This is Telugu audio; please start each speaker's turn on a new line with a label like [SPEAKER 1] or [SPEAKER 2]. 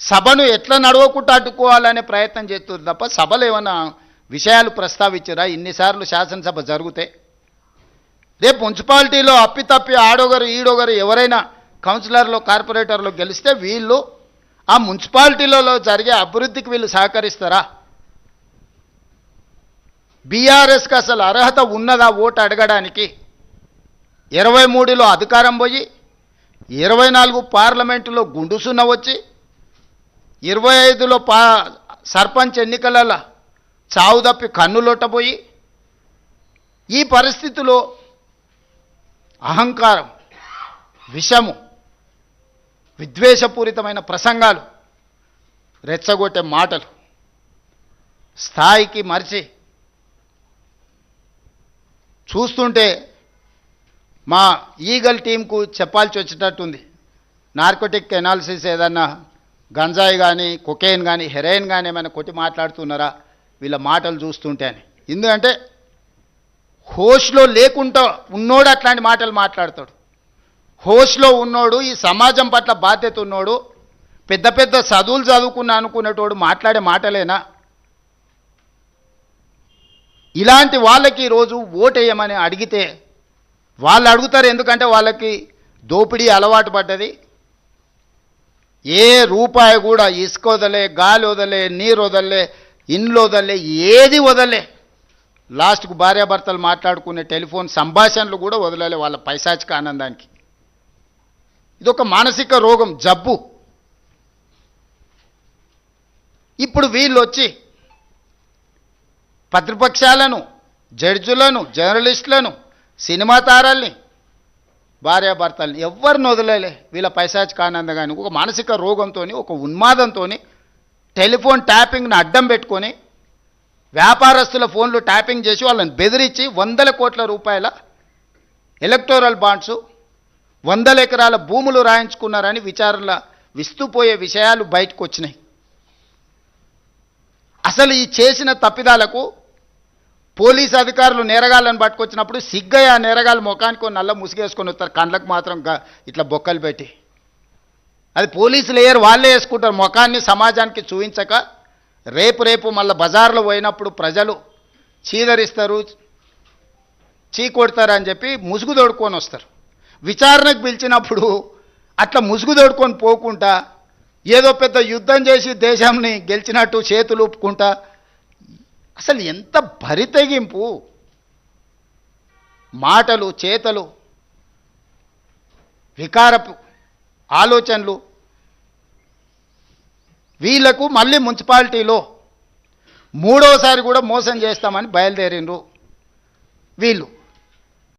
[SPEAKER 1] సభను ఎట్లా నడవకుండా అడ్డుకోవాలనే ప్రయత్నం చేస్తుంది తప్ప సభలు ఏమైనా విషయాలు ప్రస్తావించరా? ఇన్నిసార్లు శాసనసభ జరిగితే? రేపు మున్సిపాలిటీలో అప్పితప్పి ఆడొగరు ఈడొగరు ఎవరైనా కౌన్సిలర్లు కార్పొరేటర్లు గెలిస్తే వీళ్ళు ఆ మున్సిపాలిటీలలో జరిగే అభివృద్ధికి వీళ్ళు సహకరిస్తారా? బీఆర్ఎస్కి అసలు అర్హత ఉన్నదా ఓటు అడగడానికి? ఇరవై మూడులో అధికారం పోయి ఇరవై నాలుగు పార్లమెంటులో గుండుసున్న వచ్చి ఇరవై ఐదులో పా సర్పంచ్ ఎన్నికలలో చావు తప్పి కన్నులొట్టబోయి ఈ పరిస్థితిలో అహంకారం విషము విద్వేషపూరితమైన ప్రసంగాలు రెచ్చగొట్టే మాటలు స్థాయికి మరిచి చూస్తుంటే మా ఈగల్ టీంకు చెప్పాల్సి వచ్చేటట్టుంది. నార్కోటిక్ ఎనాలిసిస్ ఏదన్నా గంజాయి కానీ కొకేన్ కానీ హెరాయిన్ కానీ ఏమైనా కొట్టి మాట్లాడుతున్నారా? వీళ్ళ మాటలు చూస్తుంటే అని. ఎందుకంటే హోష్లో లేకుండా ఉన్నోడు అట్లాంటి మాటలు మాట్లాడతాడు. హోష్లో ఉన్నోడు ఈ సమాజం పట్ల బాధ్యత ఉన్నోడు పెద్ద పెద్ద చదువులు చదువుకున్నా అనుకునేటోడు మాట్లాడే మాటలేనా? ఇలాంటి వాళ్ళకి ఈరోజు ఓటేయమని అడిగితే వాళ్ళు అడుగుతారు ఎందుకంటే వాళ్ళకి దోపిడీ అలవాటు పడ్డది. ఏ రూపాయి కూడా ఇసుక వదలే గాలి వదలే నీరు వదలే ఇండ్లు వదలే ఏది వదలే. లాస్ట్కు భార్యాభర్తలు మాట్లాడుకునే టెలిఫోన్ సంభాషణలు కూడా వదలలే వాళ్ళ పైశాచిక ఆనందానికి. ఇదొక మానసిక రోగం జబ్బు. ఇప్పుడు వీళ్ళు వచ్చి ప్రతిపక్షాలను జడ్జులను జర్నలిస్టులను సినిమా తారల్ని భార్యాభర్తలు ఎవరిని వదిలేలే. వీళ్ళ పైశాచిక ఆనందం కానీ ఒక మానసిక రోగంతో ఒక ఉన్మాదంతో టెలిఫోన్ ట్యాపింగ్ను అడ్డం పెట్టుకొని వ్యాపారస్తుల ఫోన్లు ట్యాపింగ్ చేసి వాళ్ళని బెదిరించి వందల కోట్ల రూపాయల ఎలక్టోరల్ బాండ్స్ వందల ఎకరాల భూములు రాయించుకున్నారని విచారణల విస్తుపోయే విషయాలు బయటకు వచ్చినాయి అసలు ఈ చేసిన తప్పిదాలకు పోలీస్ అధికారులు నేరగాళ్ళని పట్టుకొచ్చినప్పుడు సిగ్గయ్య ఆ నేరగాళ్ళ ముఖానికి నల్ల ముసుగేసుకొని వస్తారు. కండ్లకు మాత్రం ఇట్లా బొక్కలు పెట్టి. అది పోలీసులు లేయర్ వాళ్ళే వేసుకుంటారు. ముఖాన్ని సమాజానికి చూపించక రేపు రేపు మళ్ళీ బజార్లో పోయినప్పుడు ప్రజలు చీదరిస్తారు చీ కొడతారు అని చెప్పి ముసుగు తోడుకొని వస్తారు. విచారణకు పిలిచినప్పుడు అట్లా ముసుగు తోడుకొని పోకుండా ఏదో పెద్ద యుద్ధం చేసి దేశాన్ని గెలిచినట్టు చేతులు ఊపుకుంటా అసలు ఎంత భరితెగింపు? మాటలు చేతలు వికారపు ఆలోచనలు. వీళ్ళకు మళ్ళీ మున్సిపాలిటీలో మూడోసారి కూడా మోసం చేస్తామని బయలుదేరిండ్రు వీళ్ళు.